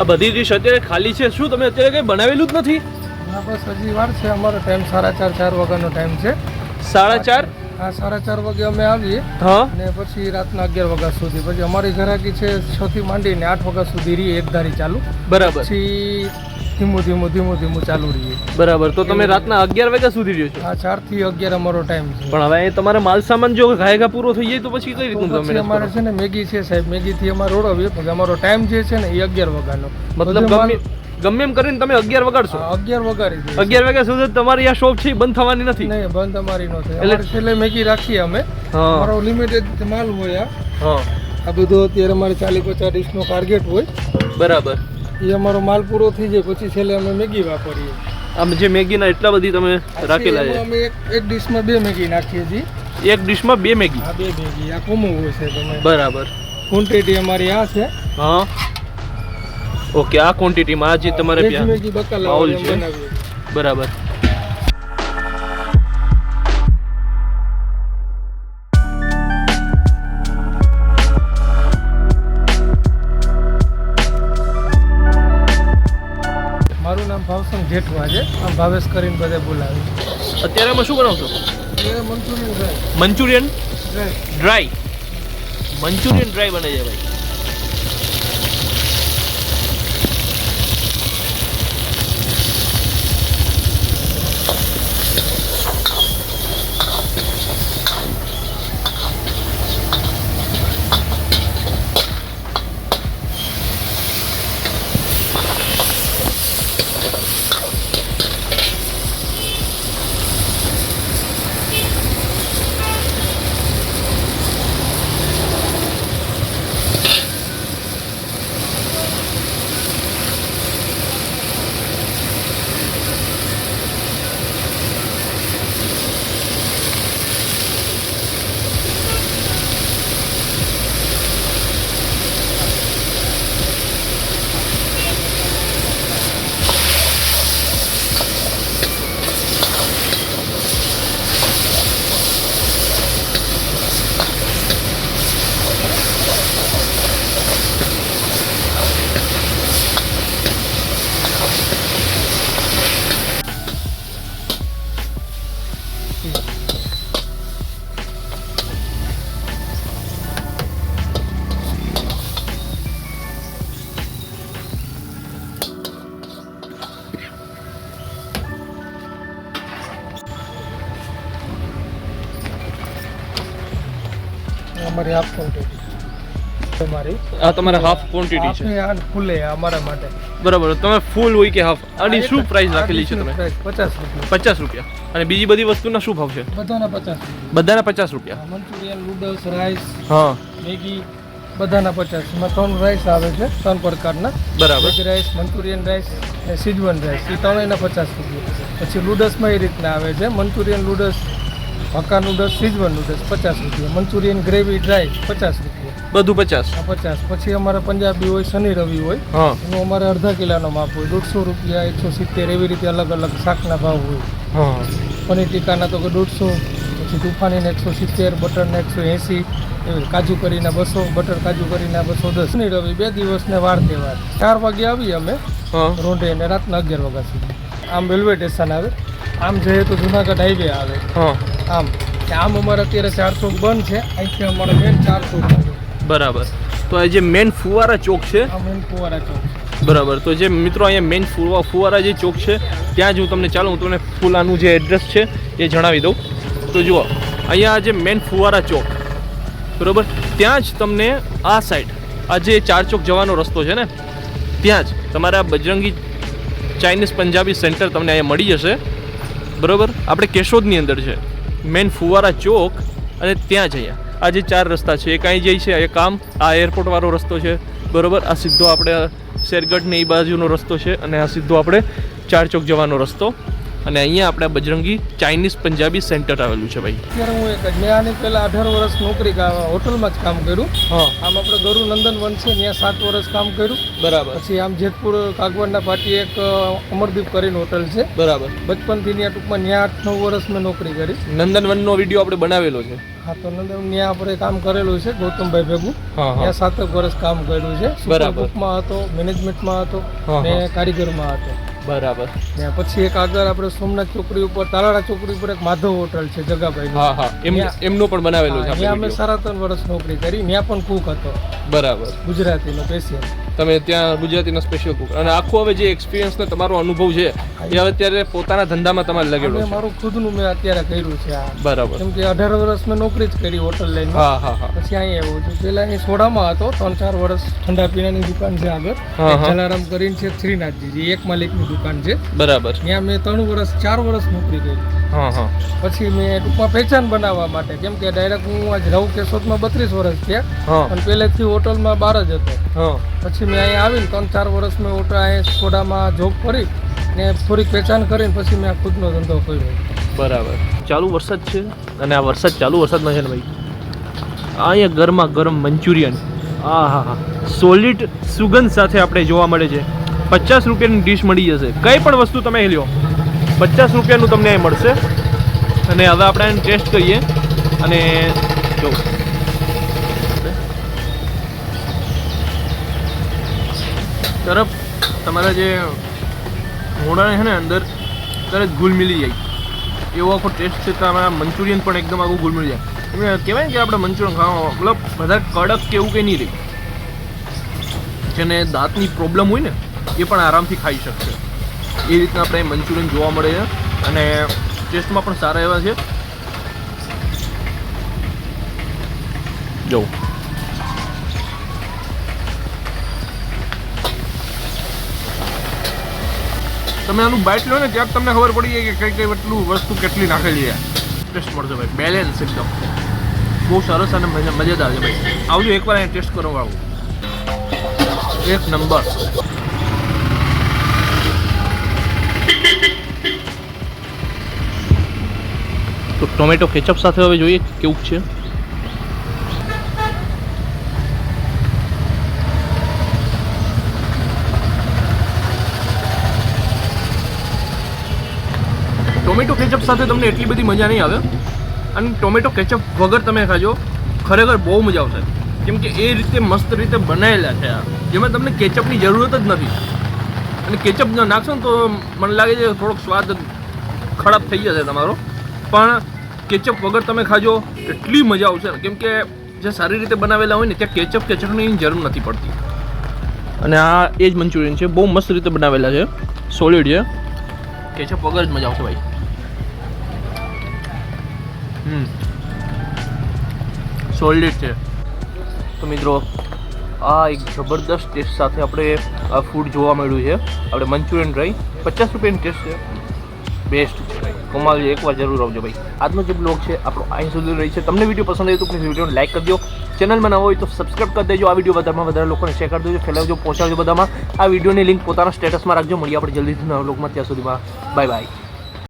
આ બધી ડીશ અત્યારે ખાલી છે. શું તમે અત્યારે કંઈ બનાવેલું જ નથી? ના બસ હજી વાર છે. અમારો ટાઈમ સાડા ચાર ચાર વાગ્યાનો ટાઈમ છે. સાડા ચાર? આ સાડા ચાર વાગે અમે આવીએ. હા. અને પછી રાતના અગિયાર વાગ્યા સુધી. પછી અમારી ઘરાકી છે છ થી માંડીને આઠ વાગ્યા સુધી રહીએ એક ધારી ચાલુ. બરાબર. પછી ધીમું ધીમું ધીમું ધીમું ચાલુ રહીએ. બરાબર તો તમે રાતના અગિયાર વાગ્યા સુધી રહ્યો છો? આ ચારથી અગિયાર અમારો ટાઈમ છે. પણ હવે તમારે માલ સામાન જો ઘાયગા પૂરો થઈ જાય તો પછી કઈ રીતનું તમે અમારે છે ને મેગી છે સાહેબ મેગી થી અમારે રોડાવીએ પણ અમારો ટાઈમ જે છે ને એ અગિયાર વાગ્યાનો. મતલબ ગમે એમ કરીને તમે અગિયાર વગાડશો? અગિયાર વગાડી અગિયાર વાગ્યા સુધી તમારી આ શોપ છે બંધ થવાની નથી? નહીં બંધ અમારી નો થાય. એટલે- છેલ્લે મેગી રાખીએ અમે. હા. અમારો લિમિટેડ માલ હોય આ. હા. આ બધું અત્યારે અમારે ચાલીસ પચાસ ડીશનો ટાર્ગેટ હોય. બરાબર. એ અમારો માલ પૂરો થઈ જાય પછી છેલ્લે અમે મેગી વાપરીએ. આમ જે મેગીના એટલા બધી તમે રાખેલા છે. અમે એક એક ડીશમાં બે મેગી નાખીએ છીએ. એક ડીશમાં બે મેગી? હા બે મેગી. આ કોમું હોય છે તમે. બરાબર. ક્વોન્ટિટી અમારી આ છે. હા. ઓકે આ ક્વોન્ટિટીમાં આ જે તમારે મેગી બકાલા બનાવીએ બરાબર. મારું નામ ભાવસંગ જેઠવા છે. આમ ભાવેશ કરીને બધે બોલાવે અત્યારે આમાં શું બનાવશો? Manchurian Manchurian dry Manchurian dry બને છે ભાઈ. અમારી હાફ ક્વોન્ટિટી તમારી? આ તમારે હાફ ક્વોન્ટિટી છે. આ ફૂલે અમારા માટે. બરાબર તમે ફૂલ હોય કે હાફ આની શું પ્રાઇસ રાખેલી છે તમે? પચાસ રૂપિયા. પચાસ રૂપિયા. અને બીજી બધી વસ્તુના શું ભાવ છે? બધાના પચાસ રૂપિયા. બધાના પચાસ રૂપિયા. મંચુરિયન નૂડલ્સ રાઈસ હા. મેગી બધાના પચાસ. એમાં ત્રણ રાઈસ આવે છે ત્રણ પ્રકારના. બરાબર. રાઈસ મંચુરિયન રાઈસ અને સિજવન રાઈસ એ ત્રણેયના પચાસ રૂપિયા. પછી લૂડલ્સમાં એ રીતના આવે છે. Manchurian noodles hakka noodles Schezwan noodles પચાસ રૂપિયા. મંચુરિયન ગ્રેવી ડ્રાય પચાસ રૂપિયા. બધું પચાસ? પચાસ. પછી અમારે પંજાબી હોય શનિ રવિ હોય. એનું અમારે અડધા કિલાનો માપ હોય. દોઢસો રૂપિયા એકસો સિત્તેર એવી રીતે અલગ અલગ શાકના ભાવ હોય. હા. પનીર ટીકાના તો કે દોઢસો પછી તુફાનીને એકસો સિત્તેર બટરને એકસો એંસી એવી કાજુ કરીના બસો બટર કાજુ કરીના બસો દસ. શનિ રવિ બે દિવસને વાર તહેવાર. ચાર વાગે આવીએ અમે. રોંઢે અને રાતના અગિયાર વાગ્યા સુધી. આમ રેલવે સ્ટેશન આવે. આમ જઈએ તો જુનાગઢ હાઈવે આવે. હા. આમ આમ અમારે અત્યારે ચારસો બંધ છે અહીંથી અમારે મેન ચારસો બરાબર. તો આ જે મેન ફુવારા ચોક છે? આ મેન ફુવારા ચોક બરાબર. તો જે મિત્રો અહીંયા મેઇન ફુવા ફુવારા જે ચોક છે ત્યાં જ હું તમને ચાલો હું તમને ફૂલ આનું જે એડ્રેસ છે એ જણાવી દઉં. તો જુઓ અહીંયા જે મેઇન ફુવારા ચોક બરાબર? ત્યાં જ તમને આ સાઈડ આ જે ચાર ચોક જવાનો રસ્તો છે ને ત્યાં જ તમારા બજરંગી ચાઇનીઝ પંજાબી સેન્ટર તમને અહીંયા મળી જશે. બરાબર? આપણે કેશોદની અંદર છે. મેઇન ફુવારા ચોક અને ત્યાં જ અહીંયા આ જે ચાર રસ્તા છે એક અહીં જાય છે એક આમ આ એરપોર્ટવાળો રસ્તો છે. બરાબર? આ સીધો આપણે શેરગઢની એ બાજુનો રસ્તો છે અને આ સીધો આપણે ચાર ચોક જવાનો રસ્તો. અને અહીંયા આપણે બજરંગી ચાઇનીઝ પંજાબી સેન્ટર આવેલું છે ભાઈ. અત્યારે હું એક આની પહેલાં અઢાર વર્ષ નોકરી હોટલમાં જ કામ કર્યું. હા. આમ આપણે ગરુ નંદન વન છે ત્યાં સાત વર્ષ કામ કર્યું. બરાબર. પછી આમ જેતપુર કાગવાડના પાટી એક અમરદીપ કરીને હોટલ છે. બરાબર. બચપનથી ત્યાં ટૂંકમાં ત્યાં આઠ નવ વર્ષ મેં નોકરી કરી. નંદનવનનો વીડિયો આપણે બનાવેલો છે. હા તો નંદન ત્યાં આપણે કામ કરેલું છે ગૌતમભાઈ ભેગું. ત્યાં સાતક વર્ષ કામ કર્યું છે. બરાબર. હતો મેનેજમેન્ટમાં હતો અને કારીગરમાં હતો. બરાબર. ને પછી એક આગળ આપણે સોમનાથ ચોકડી ઉપર તાલાળા ચોકડી ઉપર એક માધવ હોટલ છે જગાભાઈ હા હા. એમ એમનો પણ બનાવેલો છે ત્યાં અમે સાડા ત્રણ વર્ષ નોકરી કરી ત્યાં પણ કુક હતો. બરાબર. ગુજરાતીનો પેશિયલ તમે ત્યાં ગુજરાતીનો સ્પેશિયલ કુક અને આખો હવે જે એક્સપિરિયન્સ ને તમારો અનુભવ છે એ હવે અત્યારે પોતાના ધંધામાં તમારે લગેલો છે. મારું ખુદનું મેં અત્યારે કર્યું છે આ. બરાબર. કેમ કે અઢાર વર્ષ મેં નોકરી જ કરી હોટલ લઈને. હા હા હા. પછી અહીં આવ્યો છું. પેલા અહીં સોડામાં હતો ત્રણ ચાર વર્ષ ઠંડા પીણાની દુકાન છે આગળ. જલારામ કરીને છે શ્રીનાથજી એક માલિકની દુકાન છે. બરાબર. ત્યાં મેં ત્રણ વર્ષ ચાર વર્ષ નોકરી કરી. હા હા. પછી મેં ટૂંકમાં પહેચાન બનાવવા માટે કેમ કે ડાયરેક્ટ હું આજ રહું કેશોદમાં બત્રીસ વર્ષ થયા અને પહેલેથી હોટલમાં બહાર જ હતો. હા. પછી મેં અહીંયા આવીને ત્રણ ચાર વર્ષ મેં હોટલ અહીંયા સ્કોડામાં જોબ કરી ને થોડીક પહેચાન કરીને પછી મેં આ ખુદનો ધંધો કર્યો. બરાબર. ચાલુ વરસાદ છે અને આ વરસાદ ચાલુ વરસાદમાં છે ને ભાઈ? આ અહીંયા ગરમા ગરમ મંચુરિયન. આ હા હા. સોલિડ સુગંધ સાથે આપણે જોવા મળે છે. પચાસ રૂપિયાની ડીશ મળી જશે. કંઈ પણ વસ્તુ તમે લ્યો. પચાસ રૂપિયાનું તમને અહીં મળશે. અને હવે આપણે એને ટેસ્ટ કરીએ. અને જો. તરફ તમારા જે મોઢાને છે ને અંદર તરત ગુલ મિલી જાય. એવો આખો ટેસ્ટ છે તમારા મંચુરિયન પણ એકદમ આખું ગુલ મિલી જાય. કહેવાય ને કે આપણે મંચુરિયન ખાવા મતલબ વધારે કડક કે એવું કંઈ નહીં રહે. જેને દાંતની પ્રોબ્લેમ હોય ને, એ પણ આરામથી ખાઈ શકશે. એ રીતના આપણે મંચુરિયન જોવા મળે છે. અને ટેસ્ટમાં પણ સારા એવા છે. જો. તમે આનું બાઇટ લો ને ત્યાં તમને ખબર પડી જાય કે કઈ કઈ એટલું વસ્તુ કેટલી નાખેલી છે. ટેસ્ટ મળશે ભાઈ. બેલેન્સ એકદમ. બહુ સરસ અને મજા મજેદાર છે ભાઈ. આવજો એકવાર અહીંયા ટેસ્ટ કરો આવું. એક નંબર ટોમેટો કેચઅપ સાથે હવે જોઈએ કેવું છે. ટોમેટો કેચઅપ સાથે તમને એટલી બધી મજા નહીં આવે. અને ટોમેટો કેચઅપ વગર તમે ખાજો, ખરેખર બહુ મજા આવશે. કેમ કે એ રીતે મસ્ત રીતે બનાવેલા છે આ. જેમાં તમને કેચઅપની જરૂરત જ નથી. અને કેચઅપ જો નાખશો ને તો મને લાગે છે થોડોક સ્વાદ ખરાબ થઈ જશે તમારો. પણ કેચઅપ વગર તમે ખાજો એટલી મજા આવશે. ને કેમ કે જે સારી રીતે બનાવેલા હોય ને ત્યાં કેચઅપ કે ચટણીની જરૂર નથી પડતી. અને આ એ જ મંચુરિયન છે બહુ મસ્ત રીતે બનાવેલા છે. સોલિડ છે. કેચઅપ વગર જ મજા આવશે ભાઈ. હમ. સોલિડ છે. તો મિત્રો આ એક જબરદસ્ત ટેસ્ટ સાથે આપણે આ ફૂડ જોવા મળ્યું છે. આપણે મંચુરિયન ડ્રાય પચાસ રૂપિયાની ટેસ્ટ છે. બેસ્ટ છે. છે એકવાર જરૂર આવજો ભાઈ. આજનો જે બ્લોગ છે, આપણો અહીં સુધી રહી છે. તમને વીડિયો પસંદ આવ્યો તો પ્લીઝ વિડીયોને લાઈક કરજો. ચેનલમાં નવો હોય તો સબસ્ક્રાઈબ કરી દેજો. આ વીડિયો વધારેમાં વધારે લોકોને શેર કરી દેજો. ફેલાવજો, પહોંચાડજો બધામાં. આ વિડીયોની લિંક પોતાના સ્ટેટસમાં રાખજો. મળીએ આપણે જલ્દીથી નવા બ્લોગમાં ત્યાં સુધીમાં. Bye bye